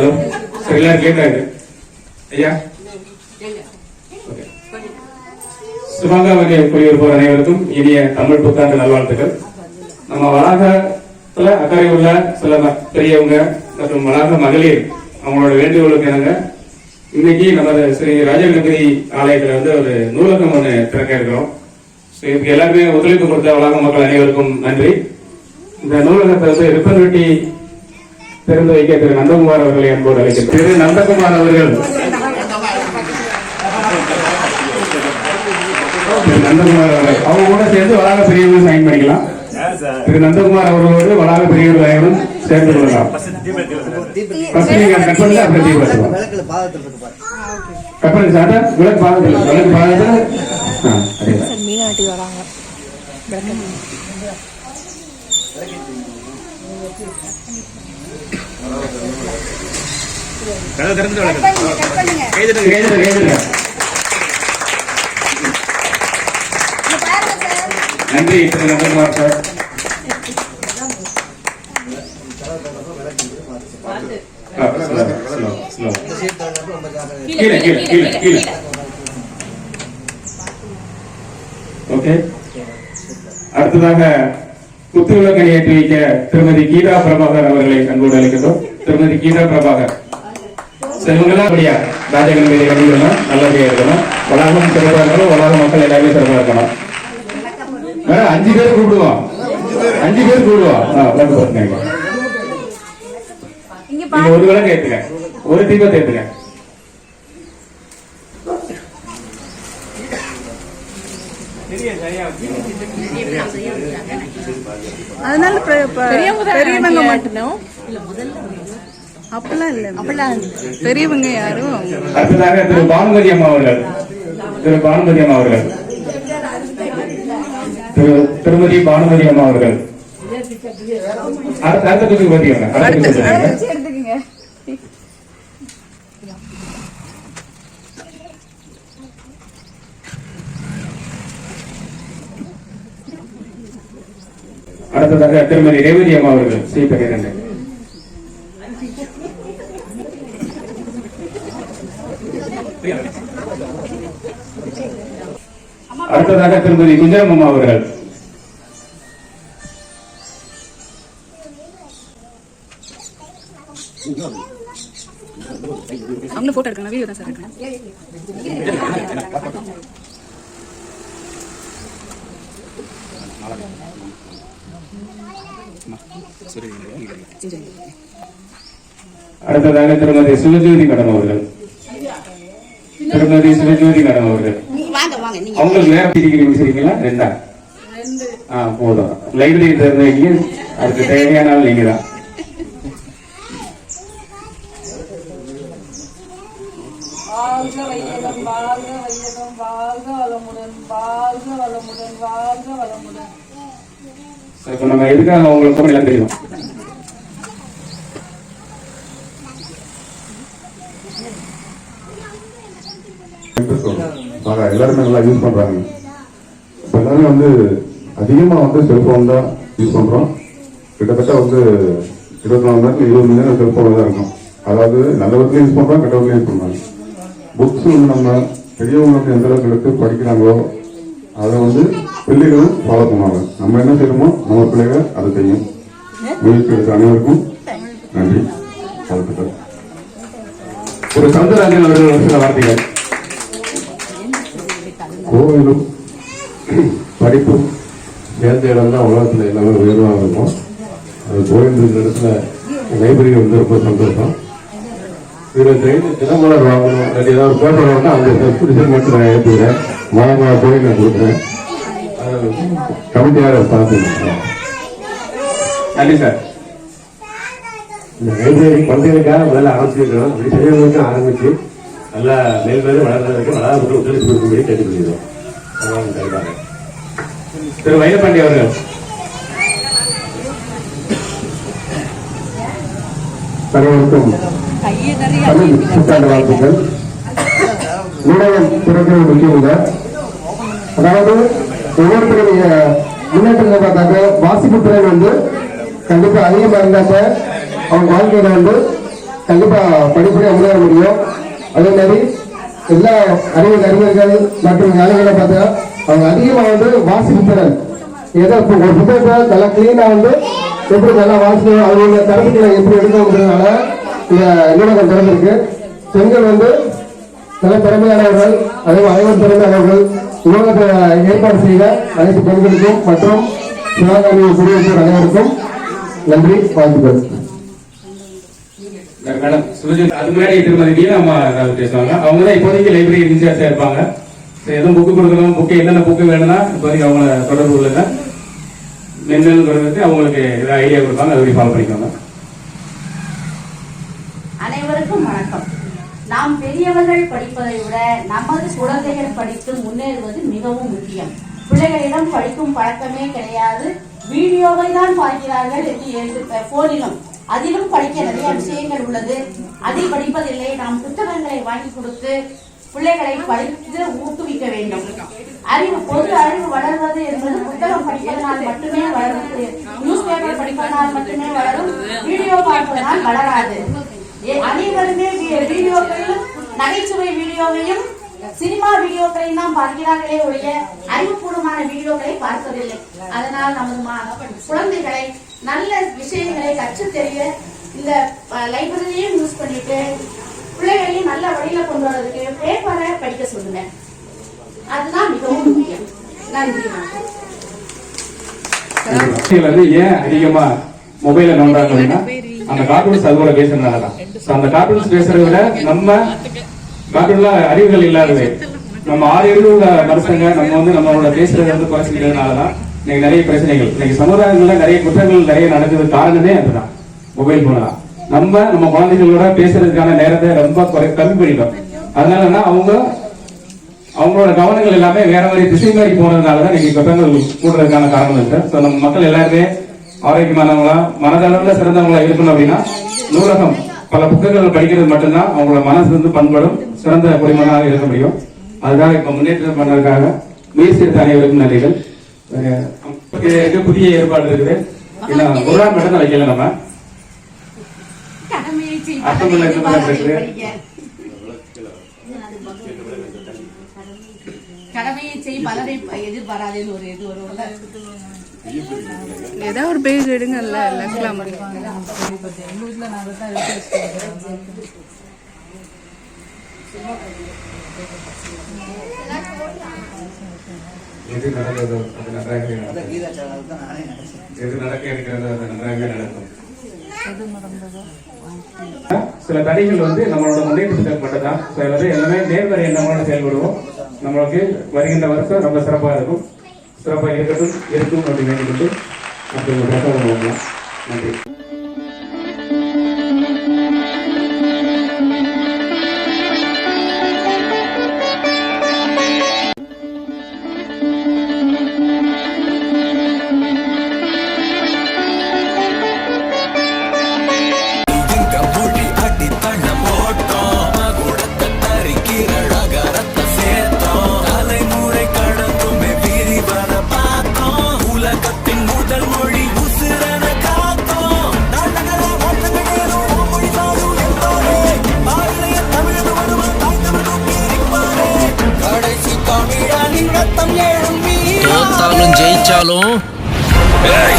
Hello sir எல்லாரும் கேட்காது ஐயா? ஓகே. சுமங்கா வகை குடியிருப்போர் அனைவருக்கும் இனிய தமிழ் புத்தாண்டு நல்வாழ்த்துக்கள். நம்ம வளாகத்துல அக்கறை உள்ள சில பெரியவங்க மற்றும் வளாக மகளிர் அவங்களோட வேண்டுகோளுக்கு இணங்க இன்னைக்கு நமது ஸ்ரீ ராஜகணபதி ஆலயத்துல வந்து ஒரு நூலகம் ஒன்று திறக்க இருக்கிறோம். So, இதுக்கு எல்லாருமே ஒத்துழைப்பு கொடுத்த வளாக மக்கள் அனைவருக்கும் நன்றி. இந்த நூலகத்தை வந்து ரிப்பன் வெட்டி திறந்து வைக்க திரு நந்தகுமார் அவர்களை அன்போடு அழைக்கிறேன் திரு நந்தகுமார் அவர்கள் திரு நந்தகுமார் அவர்கள் அவங்க கூட சேர்ந்து வளாக பெரியவர்கள் சைன் பண்ணிக்கலாம் திரு நந்தகுமார் அவர்களோடு வளாக பெரியவர்கள் அனைவரும் சேர்ந்து கொள்ளலாம் பண்ணி சாட்டா விளக்கு பாதத்தில் விளக்கு பாதத்தில் மீனாட்டி வராங்க கேஜிட்டு கேஜிட்டு நன்றி நந்தகுமார் சார். கீழே கீழே கீழே கீழே. ஓகே அடுத்ததாக குத்துவிளக்கணி ஏற்றி வைக்க திருமதி கீதா பிரபாகர் அவர்களை அன்போடு அழைக்கிறோம் திருமதி கீதா பிரபாகர் செல்வங்களா அப்படியா ராஜகணபதி வண்டிகள்லாம் நல்லபடியா இருக்கணும். வளாகம் சிறப்பா இருக்கணும் வளாக மக்கள் எல்லாருமே சிறப்பா இருக்கணும். அஞ்சு பேர் கூப்பிடுவோம். அஞ்சு பேர் கூப்பிடுவோம். வந்து நீங்க ஒரு விளக்கு ஏத்துங்க. ஒரு தீபத்தை ஏத்துங்க. அதனால பெ- பெ- பெரியவங்க மட்டும். அப்பெல்லாம் இல்ல அப்பெல்லாம் பெரியவங்க யாரும்? அடுத்ததாக திரு பானுமதி அம்மா அவர்கள். திரு பானுமதி அம்மா அவர்கள். திரு திருமதி பானுமதி அம்மா அவர்கள். அடுத்த அடுத்த அடுத்ததாக திருமதி ரேவதி அம்மா அவர்கள். ஸ்ரீ பெரியரங்க அடுத்ததாக திருமதி குஞ்சரம் அம்மா அவர்கள். அவங்க போட்டோ எடுக்கணும் வீடியோ தான் சார் எடுக்கணும். அடுத்ததாக திருமதி சிவஜோதி மேடம் அவர்கள். திருமதி சிவஜோதி மேடம் அவர்கள். அவங்களுக்கு நேரம் பிரிக்கிறீங்க சரிங்களா ரெண்டா? ஆ போதும். லைப்ரரி திறந்தீங்க அதுக்கு தேவையான ஆள் நீங்க தான். வாழ்க வாழ்க வையகம் வாழ்க வளமுடன். வாழ்க வளமுடன் வாழ்க வளமுடன். சார், இப்ப நம்ம எதுக்காக உங்களுக்கு எல்லாம் தெரியும்? எல்லாருமே நல்லா யூஸ் பண்றாங்க. இப்ப எல்லாருமே வந்து அதிகமா வந்து செல்போன் தான் யூஸ் பண்றோம். கிட்டத்தட்ட வந்து இருபத்தி நாலு மணி நேரத்துல இருபது மணி நேரம் செல்போன் தான் இருக்கும். அதாவது நல்ல விதத்துல யூஸ் பண்றோம் கெட்ட விதத்துல யூஸ் பண்றாங்க. புக்ஸ் வந்து நம்ம பெரியவங்க வந்து எந்த அளவுக்கு எடுத்து படிக்கிறாங்களோ அதை வந்து பிள்ளைகளும் ஃபாலோ பண்ணுவாங்க. நம்ம என்ன செய்யணுமோ நம்ம பிள்ளைகள் அதை செய்யும். முயற்சி எடுத்த அனைவருக்கும் நன்றி. வாழ்த்துக்கள். ஒரு சவுந்தரராஜன் அவர்கள் சில வார்த்தைகள். கோவிலும் படிப்பும் சேர்ந்த இடம் தான் உலகத்தில் எல்லாமே உயர்வாக இருக்கும். அது கோவில் இருக்கிற இடத்துல லைப்ரரி வந்து ரொம்ப சந்தோஷம். இதில் தின தினமலர் வாங்கணும். இல்லாட்டி ஏதாவது பேப்பர் வாங்கினா அந்த சப்ஸ்கிரிப்ஷன் மட்டும் நான் ஏற்றுக்கிறேன் மாதமாக போய் நான் கொடுக்குறேன். கமிட்டியாக பார்த்துக்கிறேன் நன்றி சார். இந்த லைப்ரரி குழந்தைகளுக்காக முதல்ல ஆரம்பிச்சிருக்கிறோம். அப்படி பெரியவங்களுக்கும் ஆரம்பிச்சு நல்லா மேல்மேலும் வளர்றதுக்கு வளர்ந்து ஒத்துழைப்பு கொடுக்கும்படி கேட்டுக்கொள்கிறோம். திரு வைரபாண்டி அவர்கள். அனைவருக்கும் தமிழ் புத்தாண்டு வாழ்த்துக்கள் ஊடகம் திறக்கிறது முக்கியங்க அதாவது ஒவ்வொருத்தருடைய முன்னேற்றங்களை பார்த்தாக்க வாசிப்பு திறன் வந்து கண்டிப்பா அதிகமாக இருந்தாக்க அவங்க வாழ்க்கையில வந்து கண்டிப்பா படிப்படியாக முன்னேற முடியும். அதே மாதிரி எல்லா அறிவியல் அறிஞர்கள் மற்றும் ஞானிகளை பார்த்தா அவங்க அதிகமா வந்து வாசிப்பு திறன். ஏதோ இப்போ ஒரு புத்தகத்தை நல்லா கிளீனா வந்து எப்படி நல்லா வாசிக்கணும் அவங்களோட கருத்துக்களை எப்படி எடுக்கணுங்கிறதுனால இந்த நூலகம் திறந்திருக்கு பெண்கள் வந்து நல்ல திறமையானவர்கள் அதே அனைவரும் திறமையானவர்கள். நூலகத்தை ஏற்பாடு செய்த அனைத்து பெண்களுக்கும் மற்றும் சிவகாமி குடியரசு அனைவருக்கும் நன்றி வாழ்த்துக்கள். மேடம் சுஜித் அது முன்னாடி திருமதி மீனா அம்மா பேசுவாங்க அவங்க தான் இப்போதைக்கு லைப்ரரி இன்சார்ஜா இருப்பாங்க. எதுவும் புக்கு கொடுக்கணும் புக்கு என்னென்ன புக்கு வேணும்னா இப்போதைக்கு அவங்கள தொடர்பு கொள்ளுங்க. மின்னல் அவங்களுக்கு ஏதாவது ஐடியா கொடுப்பாங்க அதை ஃபாலோ பண்ணிக்கோங்க அனைவருக்கும் வணக்கம் நாம் பெரியவர்கள் படிப்பதை விட நமது குழந்தைகள் படித்து முன்னேறுவது மிகவும் முக்கியம். பிள்ளைகளிடம் படிக்கும் பழக்கமே கிடையாது. வீடியோவை தான் பார்க்கிறார்கள் என்று போனிலும். அதிலும் படிக்க நிறைய விஷயங்கள் உள்ளது. அதில் படிப்பதில்லை. நாம் புத்தகங்களை வாங்கி கொடுத்து பிள்ளைகளை படித்து ஊக்குவிக்க வேண்டும். அறிவு பொது அறிவு வளர்வது என்பது புத்தகம் படிப்பதனால் மட்டுமே வளரும் நியூஸ் பேப்பர் படிப்பதனால் மட்டுமே வளரும். வீடியோ பார்ப்பதனால் வளராது. அனைவருமே வி- வீடியோக்களிலும் நகைச்சுவை வீடியோவையும் சினிமா வீடியோக்களையும் தான் பார்க்கிறார்களே ஒழிய அறிவுபூர்வமான வீடியோக்களை பார்ப்பதில்லை. அதனால் நமது குழந்தைகளை நல்ல விஷயங்களை கற்று தெரிய இந்த லைப்ரரியையும் யூஸ் பண்ணிட்டு பிள்ளைகளையும் நல்ல வழியில கொண்டு வர்றதுக்கு பேப்பரை படிக்க சொல்லுங்க. அதுதான் மிகவும் முக்கியம். நன்றி வந்து ஏன் அதிகமா மொபைல நோண்டாங்க அந்த கார்ட்டூன்ஸ் அதோட பேசுறதுனால தான் அந்த கார்ட்டூன்ஸ் பேசுறதை விட நம்ம கார்ட்டூன்ல அறிவுகள் இல்லாதது நம்ம ஆறு அறிவு உள்ள மனுஷங்க நம்ம வந்து நம்மளோட பேசுறதை வந்து குறைச்சிக்கிறதுனால தான் இன்னைக்கு நிறைய பிரச்சனைகள். இன்னைக்கு சமுதாயங்கள்ல நிறைய குற்றங்கள் நிறைய நடக்குது காரணமே அதுதான். மொபைல் போன் தான். நம்ம நம்ம குழந்தைகளோட பேசுறதுக்கான நேரத்தை ரொம்ப குறை கம்மி பண்ணிட்டோம். அதனால என்ன அவங்க அவங்களோட கவனங்கள் எல்லாமே வேற மாதிரி திசை மாதிரி போனதுனால தான் இன்னைக்கு குற்றங்கள் கூடுறதுக்கான காரணம் இருக்கு ஸோ நம்ம மக்கள் எல்லாருமே ஆரோக்கியமானவங்களா மனதளவுல சிறந்தவங்களா இருக்கணும் அப்படின்னா நூலகம் பல புத்தகங்கள் படிக்கிறது மட்டும்தான் அவங்களோட மனசு வந்து பண்படும் சிறந்த குடிமகனாக இருக்க முடியும். அதுக்காக இப்ப முன்னேற்றம் பண்ணதுக்காக முயற்சி அனைவருக்கும் நன்றிகள். இதுக்கு புதிய ஏற்பாடு இருக்குது. ஏன்னா ஒரு நாள் மட்டும் தான் வைக்கல நம்ம. கடமையை செய் கடமையை செய் எதிர்பாராதேன்னு ஒரு இது வரும்ல ஏதாவது ஒரு பேஜ் எடுங்கல்ல லெஃப்ட்ல எது நடந்ததோ அது நன்றாக நடக்கும். எது நடக்க இருக்கிறதோ அது நன்றாகவே நடக்கும். சில தடைகள் வந்து நம்மளோட முன்னேற்றத்துக்கு மட்டும்தான். ஸோ எல்லாமே நேர்மறை எண்ணமோட செயல்படுவோம். நம்மளுக்கு வருகின்ற வருஷம் ரொம்ப சிறப்பாக இருக்கும். சிறப்பாக இருக்கட்டும் இருக்கும் அப்படின்னு வேண்டிக்கொண்டு அப்படி ஒரு நன்றி. 甲龙诶